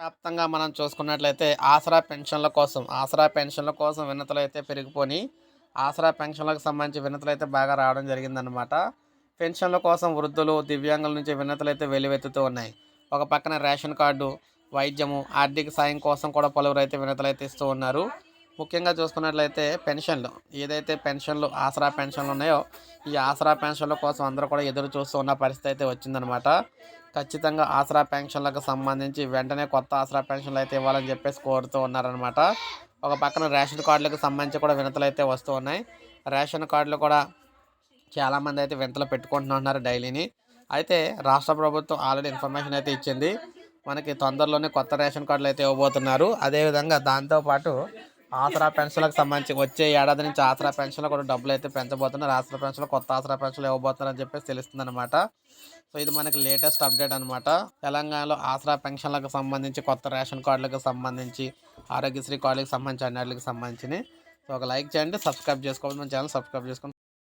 వ్యాప్తంగా మనం చూసుకున్నట్లయితే ఆసరా పెన్షన్ల కోసం ఆసరా పెన్షన్ల కోసం వినతులు అయితే పెరిగిపోయి ఆసరా పెన్షన్లకు సంబంధించి వినతులు అయితే బాగా రావడం జరిగిందనమాట పెన్షన్ల కోసం వృద్ధులు దివ్యాంగుల నుంచి వినతులు అయితే వెలువెత్తుతూ ఉన్నాయి. ఒక పక్కన రేషన్ కార్డు వైద్యము ఆర్థిక సాయం కోసం కూడా పలువురు అయితే వినతులు అయితే ఇస్తూ ఉన్నారు. ముఖ్యంగా చూసుకున్నట్లయితే పెన్షన్లు. ఏదైతే పెన్షన్లు ఆసరా పెన్షన్లు ఉన్నాయో ఈ ఆసరా పెన్షన్ల కోసం అందరూ కూడా ఎదురు చూస్తూ ఉన్న పరిస్థితి అయితే వచ్చిందనమాట ఖచ్చితంగా ఆసరా పెన్షన్లకు సంబంధించి వెంటనే కొత్త ఆసరా పెన్షన్లు అయితే ఇవ్వాలని చెప్పేసి కోరుతూ ఉన్నారనమాట ఒక పక్కన రేషన్ కార్డులకు సంబంధించి కూడా వినతలు అయితే వస్తూ ఉన్నాయి. రేషన్ కార్డులు కూడా చాలామంది అయితే వింతలు పెట్టుకుంటున్నారు డైలీని. అయితే రాష్ట్ర ప్రభుత్వం ఆల్రెడీ ఇన్ఫర్మేషన్ అయితే ఇచ్చింది. మనకి తొందరలోనే కొత్త రేషన్ కార్డులు అయితే ఇవ్వబోతున్నారు. అదేవిధంగా దాంతోపాటు ఆసరా పెన్షన్లకు సంబంధించి వచ్చే ఏడాది నుంచి ఆసరా పెన్షన్లో కూడా డబ్బులు అయితే పెంచబోతున్నారు. ఆసరా పెన్షన్లో కొత్త ఆసరా పెన్షన్లు ఇవ్వబోతున్నారు అని చెప్పేసి తెలుస్తుంది అనమాట సో ఇది మనకి లేటెస్ట్ అప్డేట్ అనమాట తెలంగాణలో ఆసరా పెన్షన్లకు సంబంధించి కొత్త రేషన్ కార్డులకు సంబంధించి ఆరోగ్యశ్రీ కార్డులకు సంబంధించి అన్నిటికి సంబంధించి సో ఒక లైక్ చేయండి సబ్స్క్రైబ్ చేసుకోవాలి మన ఛానల్ సబ్స్క్రైబ్ చేసుకోండి.